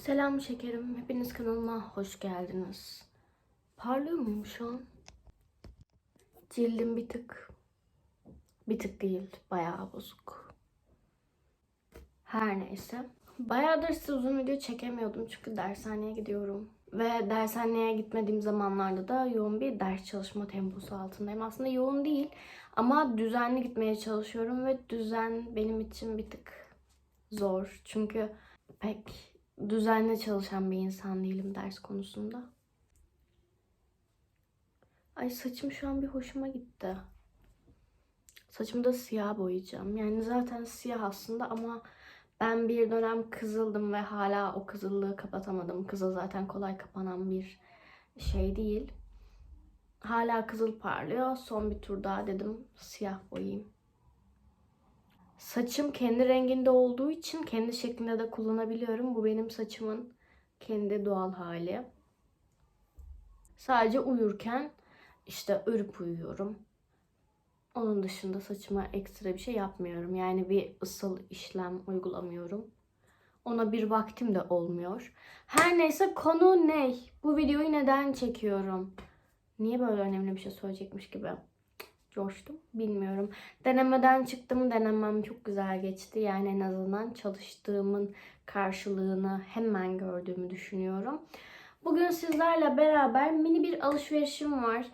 Selam şekerim. Hepiniz kanalıma hoş geldiniz. Parlıyor muyum şu an? Cildim bir tık. Bir tık değil. Bayağı bozuk. Her neyse. Bayağıdır size uzun video çekemiyordum çünkü dershaneye gidiyorum. Ve dershaneye gitmediğim zamanlarda da yoğun bir ders çalışma temposu altındayım. Aslında yoğun değil ama düzenli gitmeye çalışıyorum ve düzen benim için bir tık zor. Çünkü pek düzenli çalışan bir insan değilim ders konusunda. Ay saçım şu an bir hoşuma gitti. Saçımı da siyah boyayacağım. Yani zaten siyah aslında ama ben bir dönem kızıldım ve hala o kızıllığı kapatamadım. Kızıl zaten kolay kapanan bir şey değil. Hala kızıl parlıyor. Son bir tur daha dedim siyah boyayayım. Saçım kendi renginde olduğu için kendi şeklinde de kullanabiliyorum. Bu benim saçımın kendi doğal hali. Sadece uyurken işte örüp uyuyorum. Onun dışında saçıma ekstra bir şey yapmıyorum. Yani bir ısıl işlem uygulamıyorum. Ona bir vaktim de olmuyor. Her neyse konu ne? Bu videoyu neden çekiyorum? Niye böyle önemli bir şey söyleyecekmiş gibi coştum bilmiyorum. Denemeden çıktım. Denemem çok güzel geçti. Yani en azından çalıştığımın karşılığını hemen gördüğümü düşünüyorum. Bugün sizlerle beraber mini bir alışverişim var.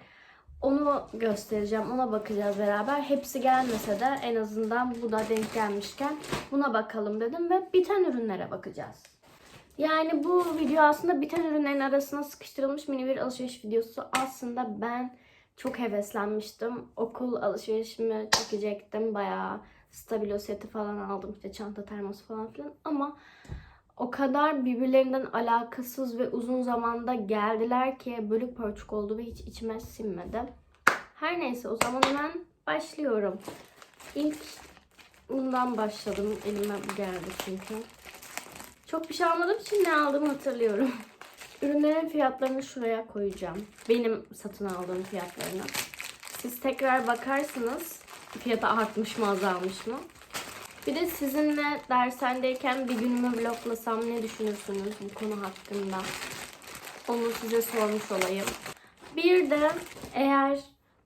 Onu göstereceğim. Ona bakacağız beraber. Hepsi gelmese de en azından bu da denk gelmişken buna bakalım dedim ve biten ürünlere bakacağız. Yani bu video aslında biten ürünlerin arasına sıkıştırılmış mini bir alışveriş videosu. Aslında ben çok heveslenmiştim. Okul alışverişimi çekecektim. Bayağı stabilo seti falan aldım. işte çanta termos falan filan. Ama o kadar birbirlerinden alakasız ve uzun zamanda geldiler ki bölük pörçük oldu ve hiç içime sinmedi. Her neyse o zaman hemen başlıyorum. İlk bundan başladım. Elime geldi çünkü. Çok bir şey almadığım için ne aldığımı hatırlıyorum. Ürünlerin fiyatlarını şuraya koyacağım. Benim satın aldığım fiyatlarını. Siz tekrar bakarsınız fiyatı artmış mı azalmış mı? Bir de sizinle dershanedeyken bir günümü vloglasam ne düşünürsünüz bu konu hakkında? Onu size sormuş olayım. Bir de eğer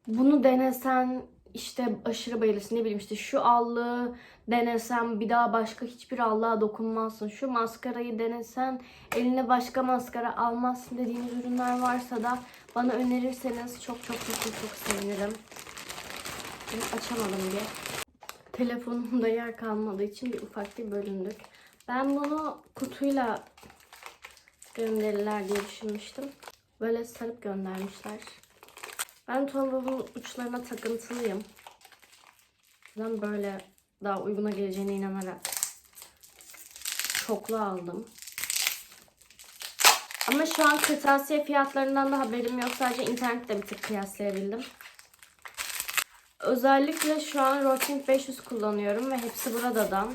bunu denesen işte aşırı bayılırsın ne bileyim işte şu allığı denesem bir daha başka hiçbir allığa dokunmazsın. Şu maskarayı denesen eline başka maskara almazsın dediğiniz ürünler varsa da bana önerirseniz çok çok çok çok, çok sevinirim. Ben açamadım bir. Telefonumda yer kalmadığı için bir ufak bir bölündük. Ben bunu kutuyla gönderirler diye düşünmüştüm. Böyle sarıp göndermişler. Ben tombabın uçlarına takıntılıyım. Ben böyle daha uyguna geleceğine inanarak çoklu aldım. Ama şu an kırtasiye fiyatlarından da haberim yok. Sadece internette bir tık kıyaslayabildim. Özellikle şu an Roaching 500 kullanıyorum ve hepsi buradadan.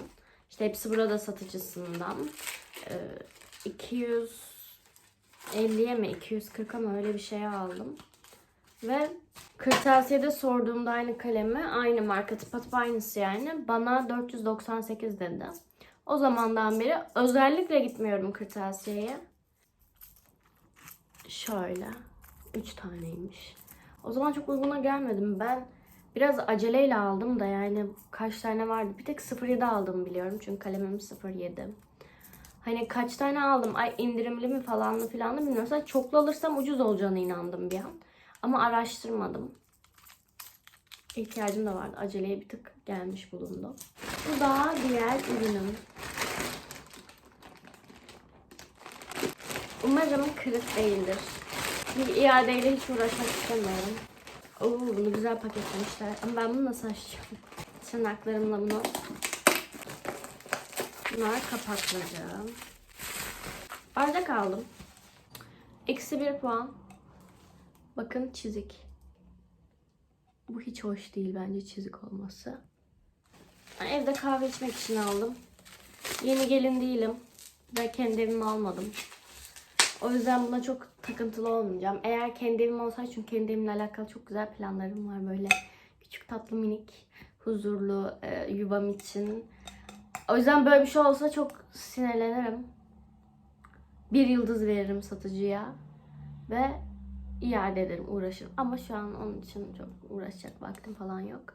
İşte hepsi burada satıcısından. Ee, 250'ye mi 240'a mı öyle bir şey aldım. Ve kırtasiyede sorduğumda aynı kalemi aynı marka tıpatıp aynısı yani bana 498 dedi. O zamandan beri özellikle gitmiyorum kırtasiyeye. Şöyle. 3 taneymiş. O zaman çok uyguna gelmedim. Ben biraz aceleyle aldım da yani kaç tane vardı. Bir tek 07 aldım biliyorum. Çünkü kalemim 07. Hani kaç tane aldım? Ay indirimli mi falanlı filanlı bilmiyorum. Sadece çoklu alırsam ucuz olacağına inandım bir an. Ama araştırmadım. İhtiyacım da vardı. Aceleye bir tık gelmiş bulundu. Bu da diğer ürünüm. Umarım kırık değildir. Bir iadeyle hiç uğraşmak istemiyorum. Oo, bunu güzel paketlemişler. Ama ben bunu nasıl açacağım? Tırnaklarımla bunu bunlar kapaklayacağım. Bardak aldım. Eksi bir puan. Bakın çizik. Bu hiç hoş değil bence çizik olması. Ben evde kahve içmek için aldım. Yeni gelin değilim. Ve kendi evimi almadım. O yüzden buna çok takıntılı olmayacağım. Eğer kendi evim olsaydı çünkü kendi evimle alakalı çok güzel planlarım var. Böyle küçük tatlı minik huzurlu e, yuvam için. O yüzden böyle bir şey olsa çok sinirlenirim. bir yıldız veririm satıcıya ve iade ederim, uğraşırım. Ama şu an onun için çok uğraşacak vaktim falan yok.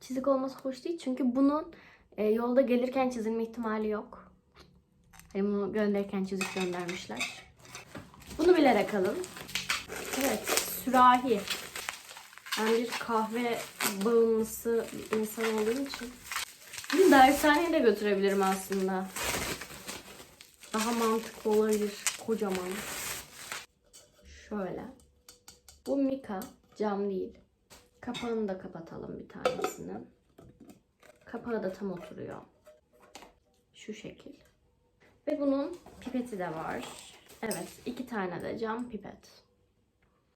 Çizik olması hoş değil çünkü bunun e, yolda gelirken çizilme ihtimali yok. Hani bunu gönderirken çizik göndermişler. Bunu bilerek alın. Evet, sürahi. Ben bir kahve bağımlısı bir insan olduğum için. Bir dershaneye de götürebilirim aslında. Daha mantıklı olabilir. Kocaman. Şöyle. Bu Mika. Cam değil. Kapağını da kapatalım bir tanesini. Kapağı da tam oturuyor. Şu şekil. Ve bunun pipeti de var. Evet. iki tane de cam pipet.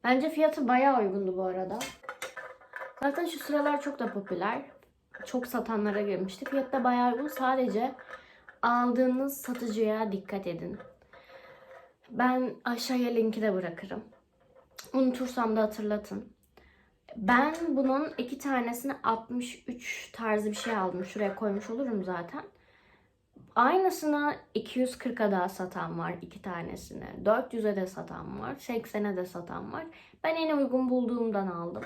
Bence fiyatı bayağı uygundu bu arada. Zaten şu sıralar çok da popüler. Çok satanlara girmişti. Fiyatı da bayağı uygun. Sadece aldığınız satıcıya dikkat edin. Ben aşağıya linki de bırakırım. Unutursam da hatırlatın. Ben bunun iki tanesini 63 tarzı bir şey aldım. Şuraya koymuş olurum zaten. Aynısını 240'a da satan var iki tanesini. 400'e de satan var. 80'e de satan var. Ben en uygun bulduğumdan aldım.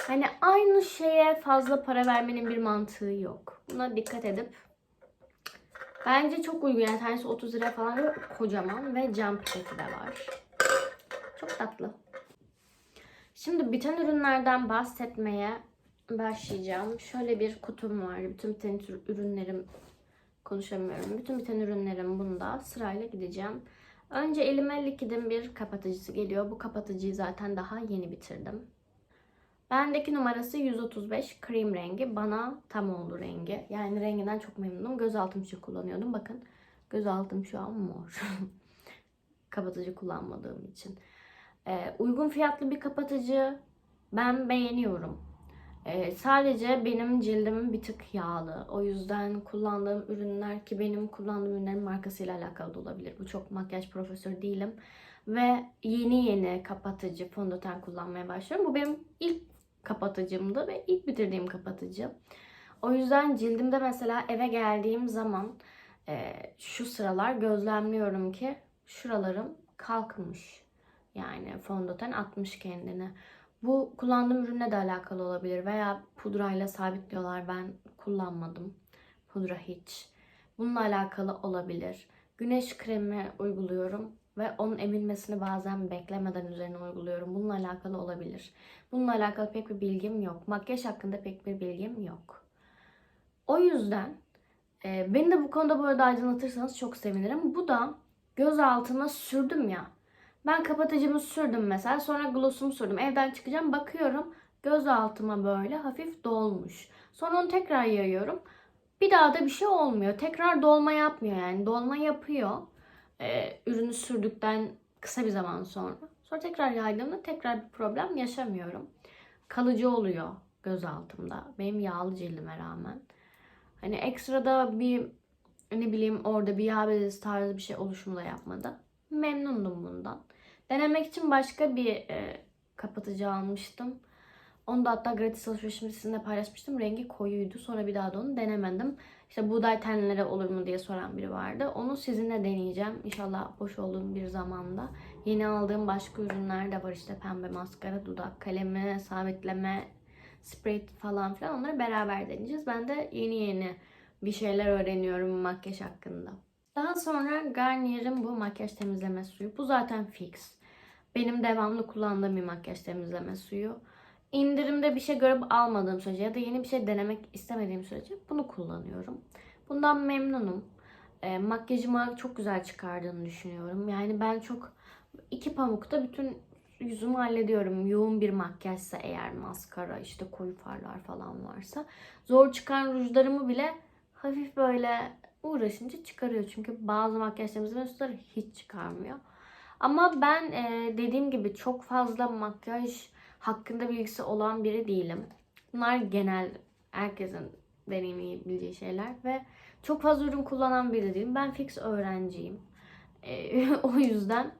Hani aynı şeye fazla para vermenin bir mantığı yok. Buna dikkat edip Bence çok uygun. Yani tanesi 30 lira falan ve kocaman ve cam pipeti de var. Çok tatlı. Şimdi biten ürünlerden bahsetmeye başlayacağım. Şöyle bir kutum var. Bütün biten ürünlerim konuşamıyorum. Bütün biten ürünlerim bunda. Sırayla gideceğim. Önce elime Liquid'in bir kapatıcısı geliyor. Bu kapatıcıyı zaten daha yeni bitirdim. Bendeki numarası 135 krem rengi. Bana tam oldu rengi. Yani renginden çok memnunum. Göz altım için kullanıyordum. Bakın göz altım şu an mor. kapatıcı kullanmadığım için. Ee, uygun fiyatlı bir kapatıcı ben beğeniyorum. Ee, sadece benim cildim bir tık yağlı. O yüzden kullandığım ürünler ki benim kullandığım ürünlerin markasıyla alakalı da olabilir. Bu çok makyaj profesörü değilim. Ve yeni yeni kapatıcı fondöten kullanmaya başlıyorum. Bu benim ilk kapatıcımdı ve ilk bitirdiğim kapatıcı. O yüzden cildimde mesela eve geldiğim zaman e, şu sıralar gözlemliyorum ki şuralarım kalkmış. Yani fondöten atmış kendini. Bu kullandığım ürünle de alakalı olabilir veya pudrayla sabitliyorlar. Ben kullanmadım. Pudra hiç. Bununla alakalı olabilir. Güneş kremi uyguluyorum ve onun emilmesini bazen beklemeden üzerine uyguluyorum. Bununla alakalı olabilir. Bununla alakalı pek bir bilgim yok. Makyaj hakkında pek bir bilgim yok. O yüzden e, beni de bu konuda bu arada aydınlatırsanız çok sevinirim. Bu da göz altına sürdüm ya. Ben kapatıcımı sürdüm mesela. Sonra glossumu sürdüm. Evden çıkacağım. Bakıyorum göz altıma böyle hafif dolmuş. Sonra onu tekrar yayıyorum. Bir daha da bir şey olmuyor. Tekrar dolma yapmıyor yani. Dolma yapıyor. Ee, ürünü sürdükten kısa bir zaman sonra. Sonra tekrar yaydığımda tekrar bir problem yaşamıyorum. Kalıcı oluyor göz altımda. Benim yağlı cildime rağmen. Hani ekstrada bir ne bileyim orada bir yağ bezesi tarzı bir şey oluşumu da yapmadı. Memnundum bundan. Denemek için başka bir e, kapatıcı almıştım. Onu da hatta gratis alışverişimde sizinle paylaşmıştım. Rengi koyuydu. Sonra bir daha da onu denemedim. İşte buğday tenleri olur mu diye soran biri vardı. Onu sizinle deneyeceğim. İnşallah boş olduğum bir zamanda. Yeni aldığım başka ürünler de var. İşte pembe maskara, dudak kalemi, sabitleme, sprey falan filan. Onları beraber deneyeceğiz. Ben de yeni yeni bir şeyler öğreniyorum makyaj hakkında. Daha sonra Garnier'in bu makyaj temizleme suyu. Bu zaten fix. Benim devamlı kullandığım bir makyaj temizleme suyu. İndirimde bir şey görüp almadığım sürece ya da yeni bir şey denemek istemediğim sürece bunu kullanıyorum. Bundan memnunum. E, makyajımı çok güzel çıkardığını düşünüyorum. Yani ben çok iki pamukta bütün yüzümü hallediyorum. Yoğun bir makyajsa eğer maskara işte koyu farlar falan varsa. Zor çıkan rujlarımı bile hafif böyle uğraşınca çıkarıyor. Çünkü bazı makyaj temizleme suları hiç çıkarmıyor. Ama ben e, dediğim gibi çok fazla makyaj hakkında bilgisi olan biri değilim. Bunlar genel herkesin deneyimleyebileceği şeyler ve çok fazla ürün kullanan biri değilim. Ben fix öğrenciyim. E, o yüzden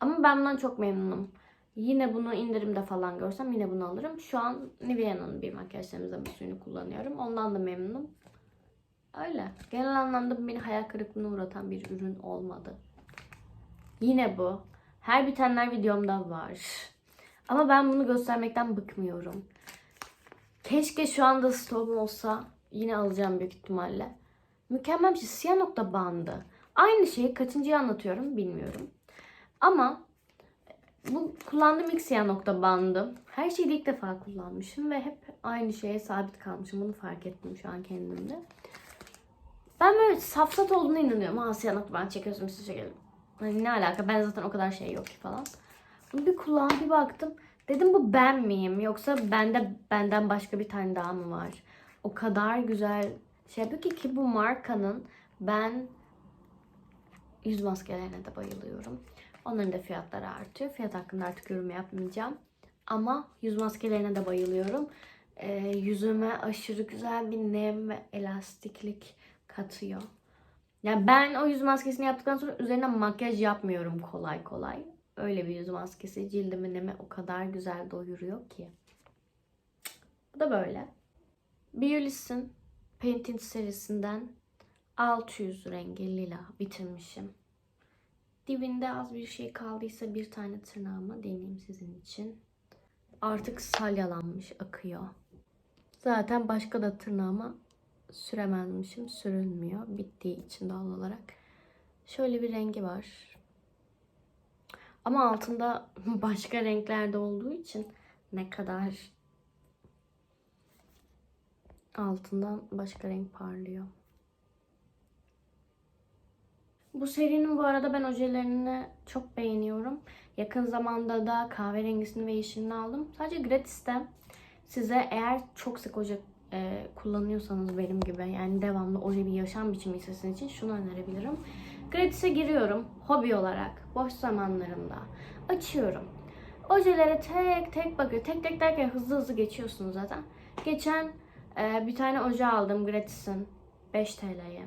ama ben bundan çok memnunum. Yine bunu indirimde falan görsem yine bunu alırım. Şu an Nivea'nın bir makyaj temizleme suyunu kullanıyorum. Ondan da memnunum. Öyle. Genel anlamda beni hayal kırıklığına uğratan bir ürün olmadı. Yine bu. Her bitenler videomda var. Ama ben bunu göstermekten bıkmıyorum. Keşke şu anda stoğum olsa yine alacağım büyük ihtimalle. Mükemmel bir şey. Siyah nokta bandı. Aynı şeyi kaçıncıya anlatıyorum bilmiyorum. Ama bu kullandığım ilk siyah nokta bandı. Her şeyi ilk defa kullanmışım ve hep aynı şeye sabit kalmışım. Bunu fark ettim şu an kendimde. Ben böyle safsat olduğuna inanıyorum. Ha siyah nokta band çekiyorsun siz çekelim. Hani ne alaka ben zaten o kadar şey yok ki falan. Bir kulağım bir baktım. Dedim bu ben miyim yoksa bende benden başka bir tane daha mı var? O kadar güzel şey yapıyor ki ki bu markanın ben yüz maskelerine de bayılıyorum. Onların da fiyatları artıyor. Fiyat hakkında artık yorum yapmayacağım. Ama yüz maskelerine de bayılıyorum. Ee, yüzüme aşırı güzel bir nem ve elastiklik katıyor. Yani ben o yüz maskesini yaptıktan sonra üzerine makyaj yapmıyorum kolay kolay. Öyle bir yüz maskesi cildimi neme o kadar güzel doyuruyor ki. Bu da böyle. Biolis'in Painting serisinden 600 rengi lila bitirmişim. Dibinde az bir şey kaldıysa bir tane tırnağıma deneyeyim sizin için. Artık salyalanmış, akıyor. Zaten başka da tırnağıma süremezmişim. Sürülmüyor. Bittiği için doğal olarak. Şöyle bir rengi var. Ama altında başka renklerde olduğu için ne kadar altından başka renk parlıyor. Bu serinin bu arada ben ojelerini çok beğeniyorum. Yakın zamanda da kahverengisini ve yeşilini aldım. Sadece gratis'te size eğer çok sık oje e, kullanıyorsanız benim gibi yani devamlı oje bir yaşam biçimi sizin için şunu önerebilirim. Gratis'e giriyorum hobi olarak boş zamanlarımda. Açıyorum. Ojelere tek tek bakıyor. Tek tek derken hızlı hızlı geçiyorsunuz zaten. Geçen e, bir tane oje aldım gratis'in 5 TL'ye.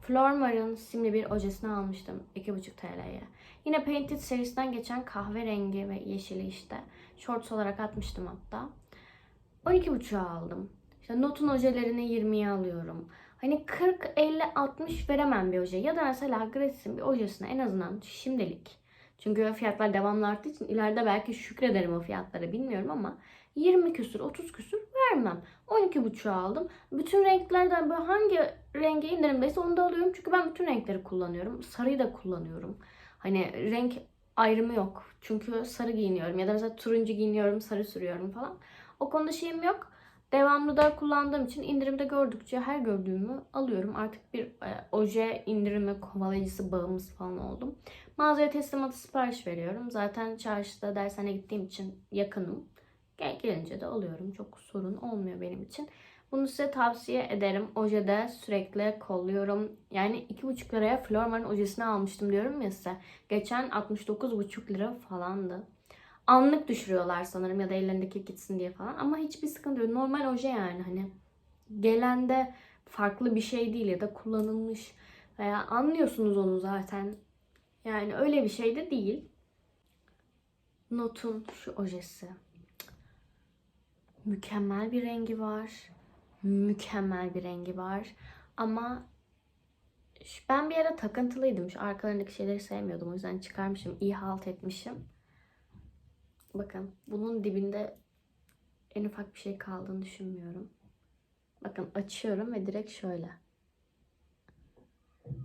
Flormar'ın simli bir ojesini almıştım 2,5 TL'ye. Yine Painted serisinden geçen kahverengi ve yeşili işte. Shorts olarak atmıştım hatta. 12,5'a aldım. İşte Notun ojelerini 20'ye alıyorum. Hani 40, 50, 60 veremem bir oje. Ya da mesela Gratis'in bir ojesine en azından şimdilik. Çünkü fiyatlar devamlı arttığı için ileride belki şükrederim o fiyatlara bilmiyorum ama 20 küsür, 30 küsür vermem. 12,5'a aldım. Bütün renklerden böyle hangi renge indirimdeyse onu da alıyorum. Çünkü ben bütün renkleri kullanıyorum. Sarıyı da kullanıyorum. Hani renk ayrımı yok. Çünkü sarı giyiniyorum ya da mesela turuncu giyiniyorum, sarı sürüyorum falan. O konuda şeyim yok. Devamlı da kullandığım için indirimde gördükçe her gördüğümü alıyorum. Artık bir e, oje indirimi kovalayıcısı bağımlısı falan oldum. Mağazaya teslimatı sipariş veriyorum. Zaten çarşıda dershaneye gittiğim için yakınım. Gel gelince de alıyorum. Çok sorun olmuyor benim için. Bunu size tavsiye ederim. Ojede sürekli kolluyorum. Yani 2,5 liraya Flormar'ın ojesini almıştım diyorum ya size. Geçen 69,5 lira falandı. Anlık düşürüyorlar sanırım ya da ellerindeki gitsin diye falan. Ama hiçbir sıkıntı yok. Normal oje yani hani. Gelende farklı bir şey değil ya da kullanılmış veya anlıyorsunuz onu zaten. Yani öyle bir şey de değil. Notun şu ojesi. Mükemmel bir rengi var. Mükemmel bir rengi var. Ama ben bir ara takıntılıydım. Şu arkalarındaki şeyleri sevmiyordum. O yüzden çıkarmışım. iyi halt etmişim. Bakın bunun dibinde en ufak bir şey kaldığını düşünmüyorum. Bakın açıyorum ve direkt şöyle.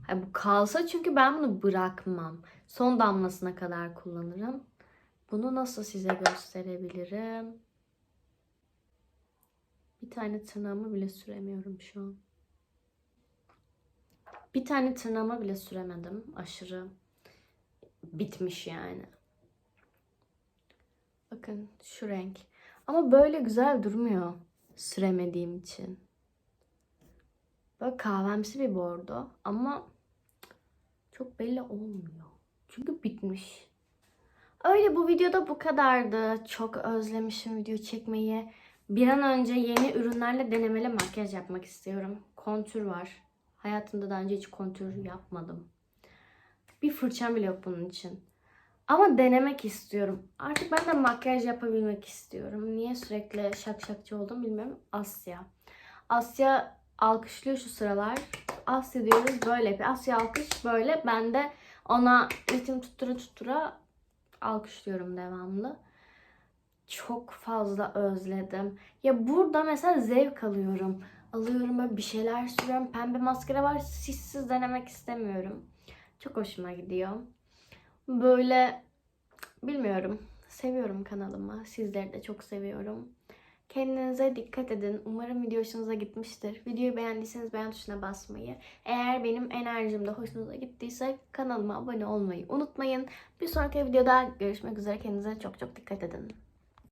Ha, bu kalsa çünkü ben bunu bırakmam. Son damlasına kadar kullanırım. Bunu nasıl size gösterebilirim? Bir tane tırnağımı bile süremiyorum şu an. Bir tane tırnağıma bile süremedim. Aşırı bitmiş yani. Bakın şu renk. Ama böyle güzel durmuyor süremediğim için. Böyle kahvemsi bir bordo ama çok belli olmuyor. Çünkü bitmiş. Öyle bu videoda bu kadardı. Çok özlemişim video çekmeyi. Bir an önce yeni ürünlerle denemeli makyaj yapmak istiyorum. Kontür var. Hayatımda daha önce hiç kontür yapmadım. Bir fırçam bile yok bunun için. Ama denemek istiyorum. Artık ben de makyaj yapabilmek istiyorum. Niye sürekli şakşakçı oldum bilmiyorum. Asya. Asya alkışlıyor şu sıralar. Asya diyoruz böyle yapıyor. Asya alkış böyle. Ben de ona ritim tuttura tuttura alkışlıyorum devamlı. Çok fazla özledim. Ya burada mesela zevk alıyorum. Alıyorum böyle bir şeyler sürüyorum. Pembe maskara var. Sissiz denemek istemiyorum. Çok hoşuma gidiyor. Böyle bilmiyorum. Seviyorum kanalımı. Sizleri de çok seviyorum. Kendinize dikkat edin. Umarım video hoşunuza gitmiştir. Videoyu beğendiyseniz beğen tuşuna basmayı. Eğer benim enerjim de hoşunuza gittiyse kanalıma abone olmayı unutmayın. Bir sonraki videoda görüşmek üzere. Kendinize çok çok dikkat edin.